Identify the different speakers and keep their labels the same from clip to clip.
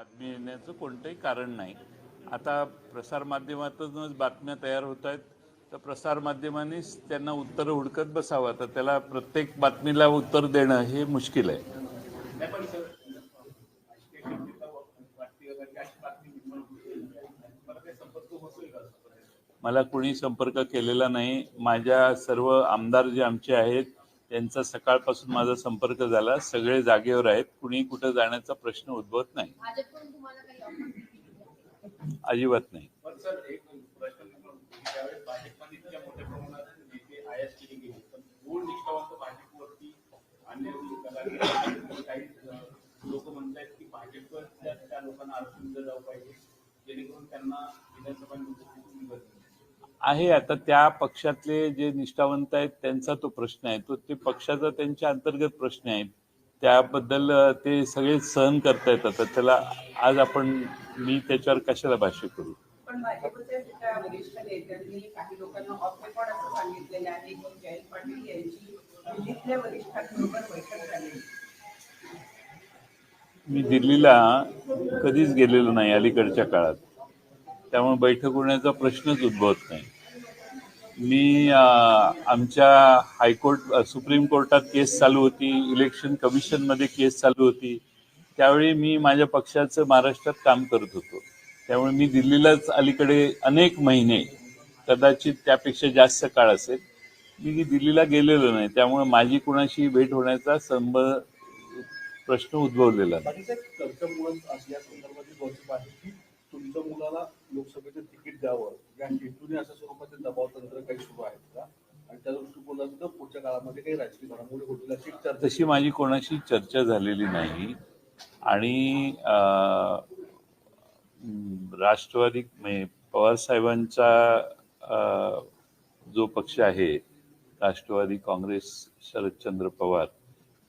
Speaker 1: बातमी येण्याचं कोणतंही कारण नाही. आता प्रसारमाध्यमातूनच बातम्या तयार होत आहेत. तर प्रसारमाध्यमांनीच त्यांना उत्तरं हुडकत बसावं. तर त्याला प्रत्येक बातमीला उत्तर देणं हे मुश्किल आहे.
Speaker 2: मला
Speaker 1: कुणी संपर्क केलेला नाही. माझ्या सर्व आमदार जे आमचे आहेत त्यांचा सकाळपासून माझा संपर्क झाला. सगळे जागेवर आहेत. कुणी कुठं जाण्याचा प्रश्न उद्भवत नाही? अजिबात नाही.
Speaker 2: लोक म्हणतात की भाजपच्या त्या लोकांना आरक्षण दिलं जाऊ पाहिजे जेणेकरून त्यांना विधानसभा निवडणुकीतून निवडणूक
Speaker 1: आहे आता त्या पक्षातले जे निष्ठावंत आहेत त्यांचा तो प्रश्न आहे. तो ते पक्षाचा त्यांच्या अंतर्गत प्रश्न आहे. त्याबद्दल ते सगळे सहन करतायत आता. त्याला आज आपण मी त्याच्यावर कशाला भाष्य करू? मी दिल्लीला कधीच गेलेलो नाही अलीकडच्या काळात. त्यामुळे बैठक होण्याचा प्रश्नच उद्भवत नाही. मी आमच्या हायकोर्ट सुप्रीम कोर्टात केस चालू होती इलेक्शन कमिशनमध्ये केस चालू होती. त्यावेळी मी माझ्या पक्षाचं महाराष्ट्रात काम करत होतो. त्यामुळे मी दिल्लीलाच अलीकडे अनेक महिने कदाचित त्यापेक्षा जास्त काळ असेल मी दिल्लीला गेलेलो नाही. त्यामुळे माझी कुणाशी भेट होण्याचा संब प्रश्न उद्भवलेला नाही.
Speaker 3: तुमच्या मुलाला लोकसभेचं तिकीट द्यावं. या हेतूने अशा स्वरूपाचे दबाव तंत्र काही सुरू आहेत का? आणि त्या दृष्टिकोनातून तर पुढच्या काळामध्ये काही राजकीय घडामोडी होतील अशी चर्चा
Speaker 1: तशी माझी कोणाशी चर्चा झालेली नाही. आणि राष्ट्रवादी म्हणजे पवार साहेबांचा जो पक्ष आहे राष्ट्रवादी काँग्रेस शरदचंद्र पवार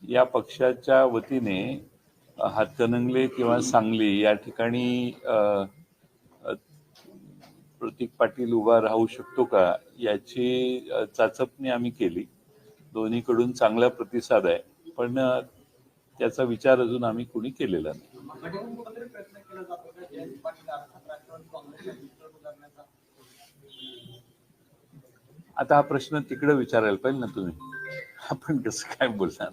Speaker 1: या पक्षाच्या वतीने हातकणंगले किंवा सांगली या ठिकाणी प्रतीक पाटील उभा राहू शकतो का याची चाचपणी आम्ही केली. दोन्हीकडून चांगला प्रतिसाद आहे. पण त्याचा विचार अजून आम्ही कुणी केलेला नाही. आता हा प्रश्न तिकडे विचारायला पाहिजे ना तुम्ही. आपण कसं काय बोलणार?